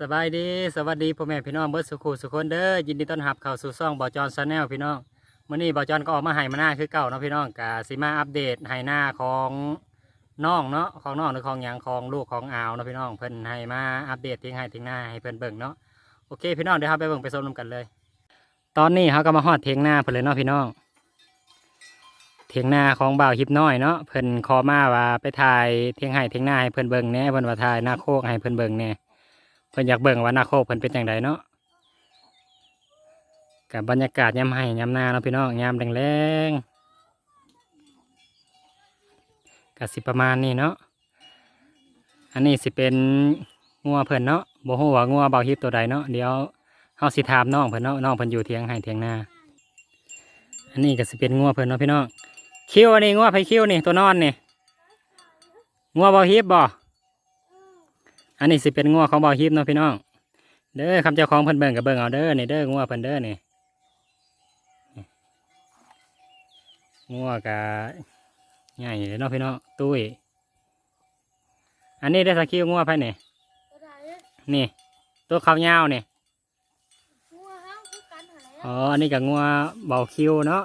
สบายดีสวัสดีพ่อแม่พี่น้องเบิร์ดสุขุสุขคนเด้อยินดีต้อนรับเข้าสู่ซ่องบอจอนชาแนลพี่น้องมื่อนี้บอจอนก็ออกมาให้มาหน้าคือเก่าเนาะพี่น้องกาสิมาอัปเดตให้หน้าของน้องเนาะของน้องหรือของหยังของลูกของอาวเนาะพี่น้องเพิ่นให้มาอัปเดตทิ้งให้ทิ้งหน้าให้เพิ่นเบิ่งเนาะโอเคพี่น้องเดี๋ยวเราไปเบิ่งไปชมกันเลย ตอนนี้เขาก็มาฮอดเทียงหน้าเพิ่นเลยเนาะพี่น้องเทียงหน้าของบ่าวฮิปน้อยเนาะเพิ่นขอมาว่าไปถ่ายเทียงให้เทียงหน้าให้เพิ่นเบิ่งแหน่เพิ่นว่าถ่ายหน้าโคกให้เพิ่นเบิ่งแหน่ เพิ่นอยากเบิ่งว่านาโคกเพิ่นเป็นจังไดเนาะกับบรรยากาศยามให้ยามหน้าเนาะพี่น้องยามแรงๆก็สิประมาณนี้เนาะอันนี้สิเป็นงัวเพิ่นเนาะโบ่ฮู้ว่างัวเบาฮิปตัวใดเนาะเดี๋ยวเฮาสิถามน้องเพิ่นเนาะน้องเพิ่นอยู่เถียงให้เถียงนาอันนี้ก็สิเป็นงัวเพิ่นเนาะพี่น้องคิวอันนี้งัวไผคิวนี่ตัวนอนนี่งัวเบาฮิปบ่ อันนี้สิเป็นงัวของบ่าวฮิปเนาะพี่น้อง เด้อคำเจ้าของเพิ่นเบิ่งกับเบิ่งเอาเด้อนี่เด้องัวเพิ่นเด้อนี่งัวกะใหญ่เลยเนาะพี่น้องตุ้ยอันนี้ได้สักคิวงัวไผนี่ตัวใดนี่ตัวขาวยาวนี่งัวเฮาคือกันหาแล้วอ๋ออันนี้กับงัวเบาคิวเนาะ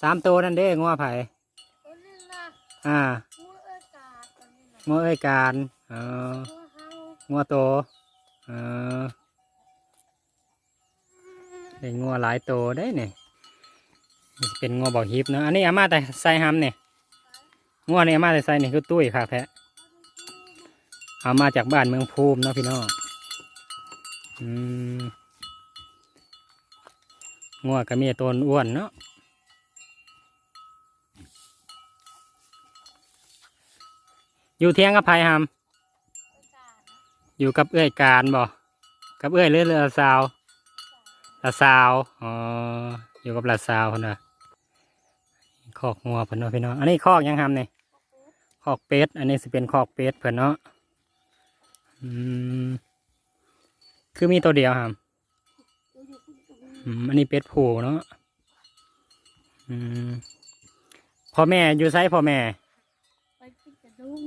สามตัวนั่นเด้งัวไผตัวนึงน่ะอ่างัวเอ้ยกาตัวนี้น่ะงัวเอ้ยการ เอองัวโตเออได้งัวหลายโตได้เนี่ยเป็นงัวเบาฮิปเนะอันนี้อามาแต่ใส่หำเนี่ยงัวนี่อามาแต่ใส่นี่คือตุ้ยค่ะแพะเอามาจากบ้านเมืองภูมิเนาะพี่น้องอืมงัวก็มีตัวอ้วนเนาะอยู่เทียงกับไผ่หำ อ้ยกานะอยู่กับเอื้อยการบ่กับเอื้อยเรือเรือสาวละสาวอ๋ออยู่กับละสาวคนน่ะคอกงัวเพิ่นเนาะพี่น้องอันนี้คอกหยังทำเนี่ยคอกเป็ดอันนี้สิเป็นคอกเป็ดเพิ่นเนาะอืมคือมีตัวเดียวครับตัวอยู่คุณกับอืมอันนี้เป็ดผูเนาะอืมพ่อแม่อยู่ไซพ่อแม่ไปกินกระดุม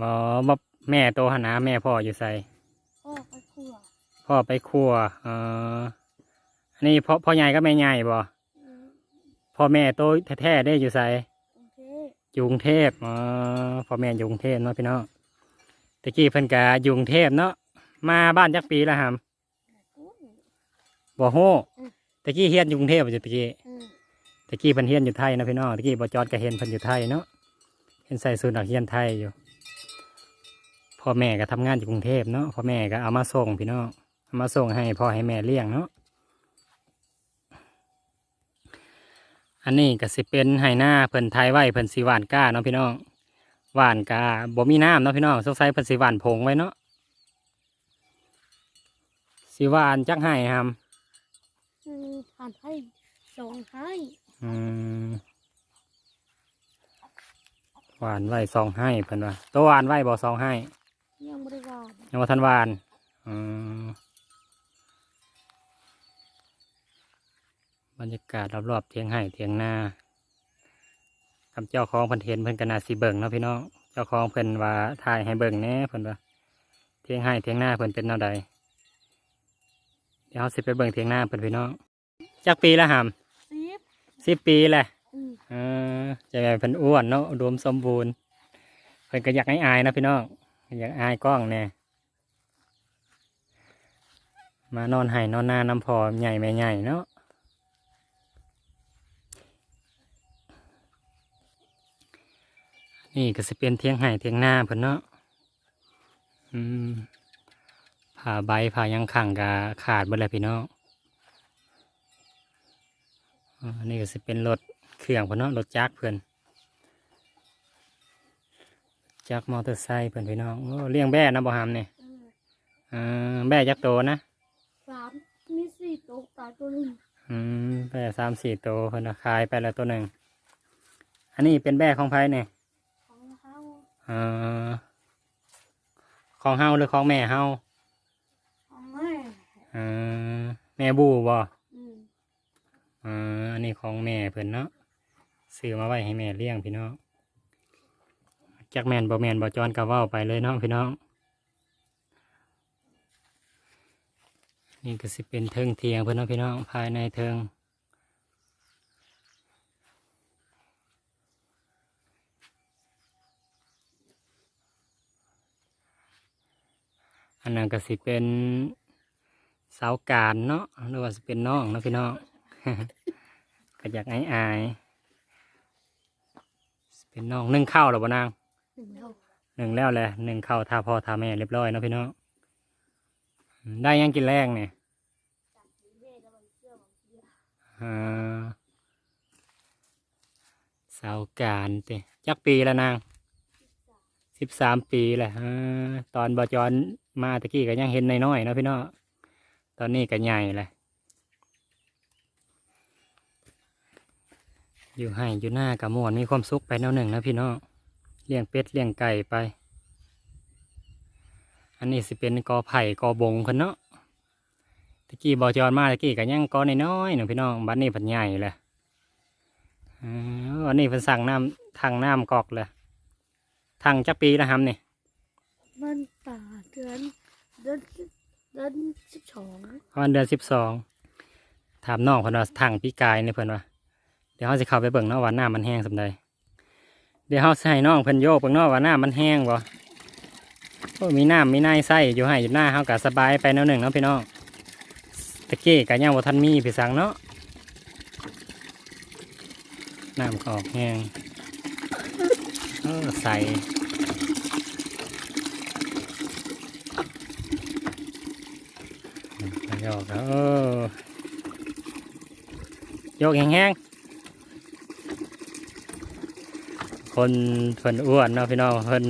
บ่บ่ แม่โตหนนาแม่พ่ออยู่ไซพ่อไปขั่วพ่อไปครัวเอ่ออันนี้พ่อพ่อใหญ่ก็แม่ใหญ่บ่อืมพ่อแม่โตแท้ๆได้อยู่ไสกรุงเทพอยู่กรุงเทพอ๋อพ่อแม่อยู่กรุงเทพเนาะพี่น้องตะกี้เพิ่นกะอยู่กรุงเทพเนาะมาบ้านจักปีแล้วครับอุ้ยบ่ฮู้อืมตะกี้เฮียนอยู่กรุงเทพบ่จ้ะตะกี้อืมตะกี้เพิ่นเฮียนอยู่ไทยเนาะพี่น้องตะกี้บ่จอดก็เห็นเพิ่นอยู่ไทยเนาะเห็นใส่สูทนักเรียนไทยอยู่ พ่อแม่ก็ทำงานอยู่กรุงเทพเนาะพ่อแม่ก็เอามาส่งพี่น้องเอามาส่งให้พ่อให้แม่เลี้ยงเนาะอันนี้ก็สิเป็นไหหน้าเพิ่นไทยไว้เพิ่นสีหวานก้าเนาะพี่น้องหวานกาบ่มีน้ำเนาะพี่น้องสงสัยเพิ่นสีหวานผงไว้เนาะสีหวานจักให้ครับอืมผ่านให้สองให้อืมหวานไว้สองให้เพิ่นว่าตัวหวานไว้บ่สองให้ยังบริวาร ยังว่าทันหวานอืมบรรยากาศรอบๆเทียงให้เทียงนาคำเจ้าของเพิ่นเห็นเพิ่นก็น่าสิเบิ่งเนาะพี่น้องเจ้าของเพิ่นว่าถ่ายให้เบิ่งแหน่เพิ่นว่าเทียงให้เทียงนาเพิ่นเป็นแนวใดเดี๋ยวเราสิไปเบิ่งเทียงนาเพิ่นพี่น้องจักปีละหามสิบสิบปีแหละอืมเออจะแบบเพิ่นอ้วนเนาะอุดมสมบูรณ์เพิ่นก็อยากให้อายนะพี่น้องอยากอายกล้องแน่ มานอนไห้นอนหน้าน้ำพอใหญ่แม่ใหญ่เนาะนี่ก็สิเป็นเทียงไห้เทียงหน้าเพิ่นเนาะอืมผ่าใบผ่าหยังขังกาขาดเบิดเลยพี่น้องอ่านี่ก็สิเป็นรถเครื่องเพิ่นเนาะรถจักรเพิ่นจักรมอเตอร์ไซค์เพิ่นพี่น้องโอ้เลี้ยงแบ่นะบ่หามเนี่ยอืมเออแบ่จักโตนะ สามมีสี่ตัวตายตัวหนึ่งอืมแบ่สามสี่โตเพิ่นน่ะขายไปแล้วตัวหนึ่ง อันนี้เป็นแบ่ของไผเนี่ยของเฮาเออของเฮาหรือของแม่เฮาของแม่เออแม่บูบ่อืมเอออันนี้ของแม่เพิ่นเนาะซื้อมาไว้ให้แม่เลี้ยงพี่น้องจักแม่นบ่แม่นบ่จอนก็เว้าไปเลยเนาะพี่น้อง นี่ก็สิเป็นเทิงเทียงเพื่อนเนาะพี่น้องภายในเทิงอันนั้นก็สิเป็นเสาการเนาะหรือว่าสิเป็นน้องเนาะพี่น้องก็อยากอายอายๆสิเป็นน้องนึ่งข้าวหรอบ่นางหนึ่งเท่าหนึ่งแล้วแหละหนึ่งข้าวทาพ่อทาแม่เรียบร้อยเนาะพี่น้องอืม ได้ยังกินแรงเนี่ยอ่าเสาการเตจักปีแล้วนางสิบสามปีแหละตอนบจรมาตะกี้ก็ยังเห็นน้อยๆนะพี่น้องตอนนี้ก็ใหญ่แหละอยู่ให้อยู่หน้ากับมวนมีความสุขไปแนวหนึ่งนะพี่น้องเลี้ยงเป็ดเลี้ยงไก่ไป อันนี้สิเป็นกอไผ่กอบงคนเนาะตะกี้บอจรมาตะกี้ก็ยังกอน้อยๆหนึ่งพี่น้องบัดนี้ผันใหญ่เลยอ่าอันนี้เพิ่นสั่งน้ำทางน้ำกอกเลยทางจักปีแล้วครับนี่มันป่าเดือนเดือนเดือนสิบสองประมาณเดือนสิบสองถามน้องเพิ่นว่าทางปีกายนี่เพิ่นว่าเดี๋ยวเขาจะเข้าไปเบิ่งเนาะว่าน้ำมันแห้งสำใดเดี๋ยวเขาสิให้น้องเพิ่นโยกเบิ่งเนาะว่าน้ำมันแห้งบ่ โอ้มีน้ำมีนายไส้อยู่ให้อยู่หน้าเขาก็สบายไปแนวหนึ่งเนาะพี่น้องตะกี้ก็ยังบ่ทันมีพี่สังเนาะน้ำออกแห้งใส่โยกแล้วเออโยกแห้งๆคนเพิ่นอ้วนเนาะพี่น้องเพิ่น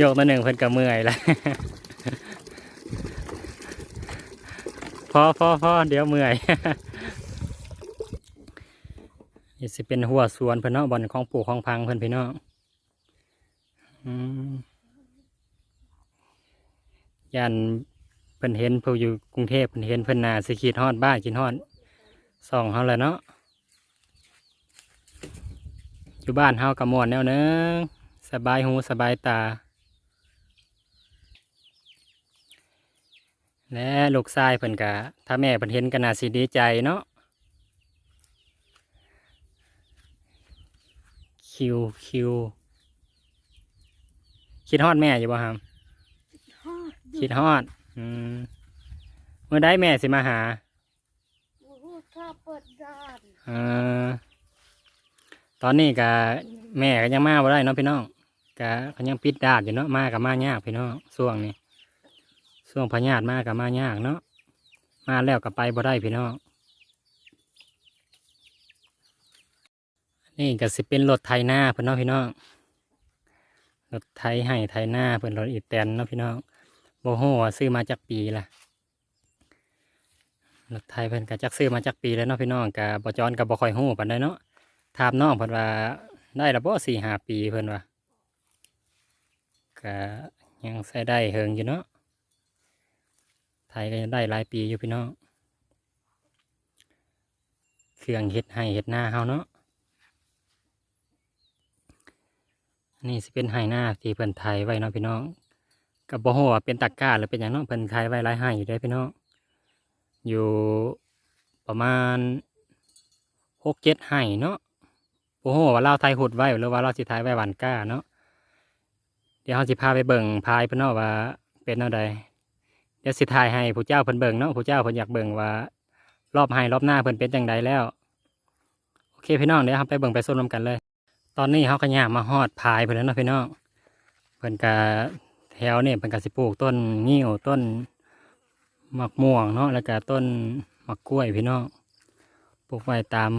โยกตัวหนึ่งเพิ่นก็เมื่อยแล้วพอพอพอเดี๋ยวเมื่อยนี่สิเป็นหัวสวนเพิ่นเนาะบ่อนของปลูกของพังเพิ่นพี่น้องยันเพิ่นเห็นผู้อยู่กรุงเทพเพิ่นเห็นเพิ่นนาสิขีดฮอดบ้านกินฮอดส่องเฮาแหละเนาะอยู่บ้านเฮากับมวนแนวนึงสบายหูสบายตา และลูกชายเพิ่นกะถ้าแม่เพิ่นเห็นก็น่าสิดีใจเนาะคิวคิวคิดฮอดแม่อยู่บ่ครับทอดคิดฮอดอืมเมื่อใดแม่สิมาหาโอ้โหถ้าเปิดด้านเออตอนนี้กะแม่ก็ยังมาบ่ได้เนาะพี่น้องกะเขายังปิดดาดอยู่เนาะมากับมายากพี่น้องช่วงนี้ ช่วงพญาติมากับมายากเนาะมาแล้วก็ไปบ่ได้พี่น้องนี่ก็สิเป็นรถไถนาเพิ่นเนาะพี่น้องรถไถให้ไถนาเพิ่นรถอีแตนเนาะพี่น้องโบโหซื้อมาจากปีละรถไทยเพิ่นก็จักซื้อมาจากปีแล้วเนาะพี่น้องกับบจรกับบคอยฮู้ปานใดเนาะถามน้องเพิ่อนว่าได้และบ่สี่ห้าปีเพิ่อนว่าก็ยังใช้ได้เฮิงอยู่เนาะ ไทยก็ยังได้หลายปีอยู่พี่น้องเครื่องเฮ็ดให้เฮ็ดหน้าเฮาเนาะอันนี่สิเป็นไห้หน้าที่เพิ่นไทยไว้เนาะพี่น้องกับบ่ฮู้ว่าเป็นตะกร้าหรือเป็นหยังเนาะเพิ่นไทยไว้หลายไห้อยู่เด้พี่น้องอยู่ประมาณหกเจ็ดไห่เนาะโอ้โหว่าเราไทยหุดไว้หรือว่าเราสิไทยไว้หวานก้าเนาะเดี๋ยวเราสิพาไปเบิ่งพายเพิ่นเนาะว่าเป็นเนาะใด เดี๋ยวสิทายให้ผู้เจ้าเพิ่นเบิ่งเนาะผู้เจ้าเพิ่นอยากเบิ่งว่า รอบให้รอบหน้าเพิ่นเป็นจังใดแล้ว โอเคพี่น้องเดี๋ยวเราไปเบิ่งไปส้มนำกันเลย ตอนนี้เขาก็ย่างมาฮอดพายเพิ่นแล้วเนาะพี่น้องเพิ่นก็แถวเนี่ยเพิ่นก็สิปลูกต้นงิ้วต้นมักม่วงเนาะแล้วก็ต้นมักกล้วยพี่น้องปลูกไว้ตาม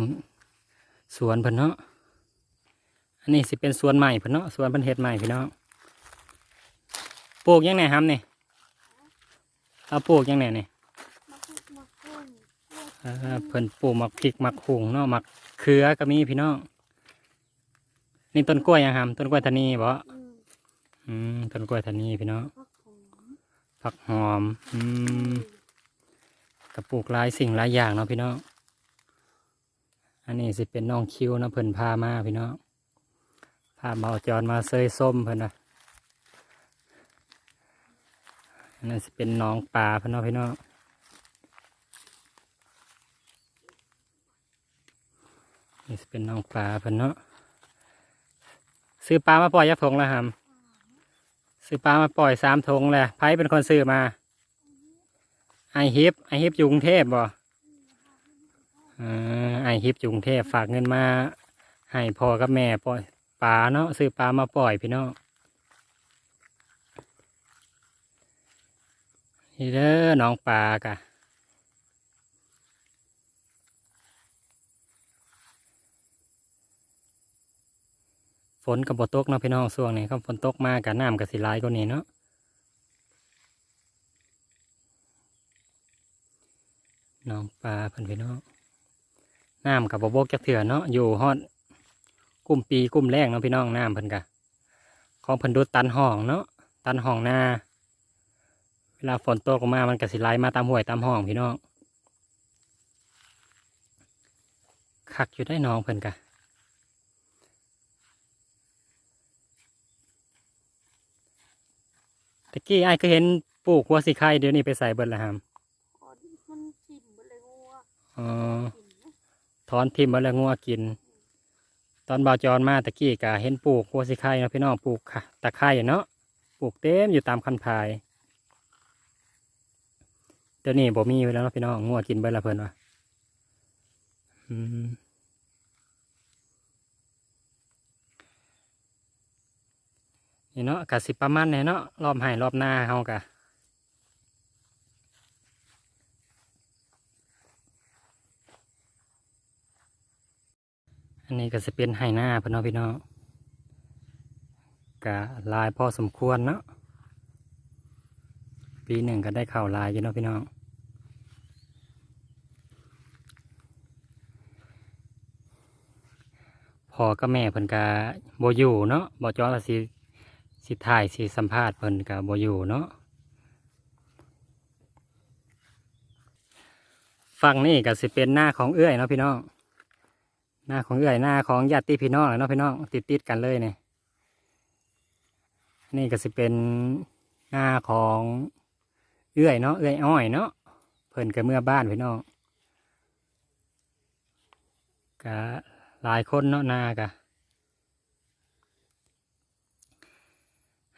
สวนเพิ่นเนาะอันนี้สิเป็นสวนใหม่เพิ่นเนาะสวนเพิ่นเฮ็ดใหม่พี่น้องปลูกยังไงครับเนี่เอาปลูกยังไงนี่มาคุกมาคุ้งเออเพิ่นปลูกมักพริกมักหุงเนาะมักเขือก็มีพี่น้องนี่ต้นกล้วยยังครับต้นกล้วยทานีบ่อืมอืมต้นกล้วยทานีพี่น้องพักหอมผักหอม อืมกับปลูกหลายสิ่งหลายอย่างเนาะพี่น้องอันนี้สิเป็นน้องคิวเนาะเพิ่นพามาพี่น้องพาเบาจรมาเซยส้มเพิ่นนะ น่าจะเป็นน้องปลาพี่น้องพี่น้องนี่จะเป็นน้องปลาพี่น้องซื้อปลามาปล่อยยับถงแล้วครับซื้อปลามาปล่อยสามถงแหละไพ่เป็นคนซื้อมาไอฮิปไอฮิปอยู่กรุงเทพบ่ไอฮิปอยู่กรุงเทพฝากเงินมาให้พ่อกับแม่ปล่อยปลาเนาะซื้อปลามาปล่อยพี่น้อง นี่เด้อน้องปลากะฝนกับบตกเนาะพี่น้องช่วงนี้ครับฝนตกมากกับน้ำกับสิหลายกว่านี้เนาะน้องปลาเพิ่นพี่น้องน้ำกับบกจักเถื่อเนาะอยู่ฮอดกุ้มปีกุ้มแรกเนาะพี่น้องน้ำเพิ่นกะของเพิ่นดูดตันห้องเนาะตันห้องนา วลาฝนตกออกมา มันกับสิไหลมาตามห้วยตามห้องพี่น้องคักอยู่ได้น้องเพิ่นกะตะกี้ไอ้ายก็เห็นปลูกหัวสีไข่เดี๋ยวนี้ไปใส่เบิดและครับก่อนมันกินไปเลยงัวอ๋อกินนะถอนทิมมาแล้วงัวกิน ตอนบ่าวจรมาตะกี้ก็เห็นปลูกหัวสีไข่เนาะพี่น้องปลูกค่ะตะไคร่เนาะปลูกเต็มอยู่ตามคันพาย เดี๋ยวนี้บ่มีไว้แล้วพี่น้องงัวกินเบิดละเพิ่นวะนี่เนาะกะสิประมาณนี้เนาะรอบให้รอบหน้าเฮากะอันนี้ก็จะเป็นไห้หน้าพื่นเนาะพี่น้องกะลายพอสมควรเนาะ ปีหนึ่งก็ได้เข่าวลายอยู่เนาะพี่น้องพอกับแม่เพิ่นกะโบอยู่เนาะบอจอสิสิถ่ายสิสัมภาษณ์เพิ่นกะโบอยู่เนาะฝั่งนี้ก็สิเป็นหน้าของเอื้อยเนาะพี่น้องหน้าของเอื่อยหน้าของญาติพี่น้องเนาะพี่น้องติดติดกันเลยเนี่ยนี่ก็สิเป็นหน้าของ เอื่อยเนาะเอื่อยอ้อยเนาะเพิ่นก็เมื่อบ้านพี่น้องก็หลายคนเนาะหน้ากะ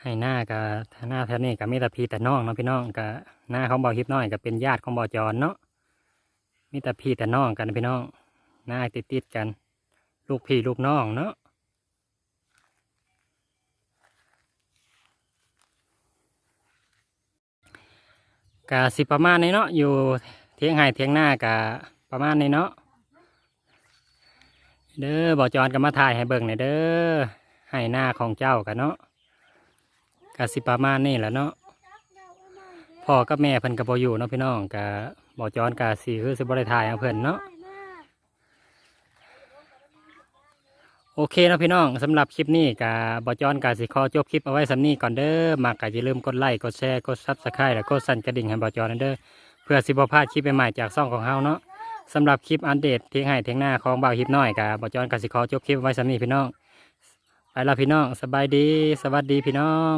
ให้หน้ากับหน้าแถวนี้ก็มีแต่พี่แต่น้องเนาะพี่น้องก็หน้าของบ่าวฮิปน้อยก็เป็นญาติของบ่าวจรเนาะมีแต่พี่แต่น้องกันพี่น้องหน้าติดติดกัน ลูกพี่ลูกน้องเนาะ กะสิประมาณนี้เนาะอยู่เทียงไห้เทียงหน้ากะประมาณนี้เนาะเด้อบอจอนก็มาถ่ายให้เบิ่งหน่อยเด้อให้หน้าของเจ้ากันเนาะกะสิประมาณนี้แหละเนาะพ่อกับแม่เพิ่นก็บ่อยู่เนาะพี่น้องกะบอจอนกะสิคือสิบ่ได้ถ่ายเอาเพิ่นเนาะ โอเคนะพี่น้องสำหรับคลิปนี้กับบอจอนกาสิคอจบคลิปเอาไว้สำนี้ก่อนเด้อมากกะอย่าลืมกดไลค์กดแชร์กดซับสไครต์และกดสั่นกระดิ่งให้บอจอนเด้อเพื่อสิบพลาดคลิปใหม่ๆจากซ่องของเฮาเนาะสำหรับคลิปอันเดตเทียงให้เทียงหน้าของบ่าวคลิปน้อยกับบอจอนกาสิคอจบคลิปเอาไว้สำนี้พี่น้องไปแล้วพี่น้องสบายดี สวัสดีพี่น้อง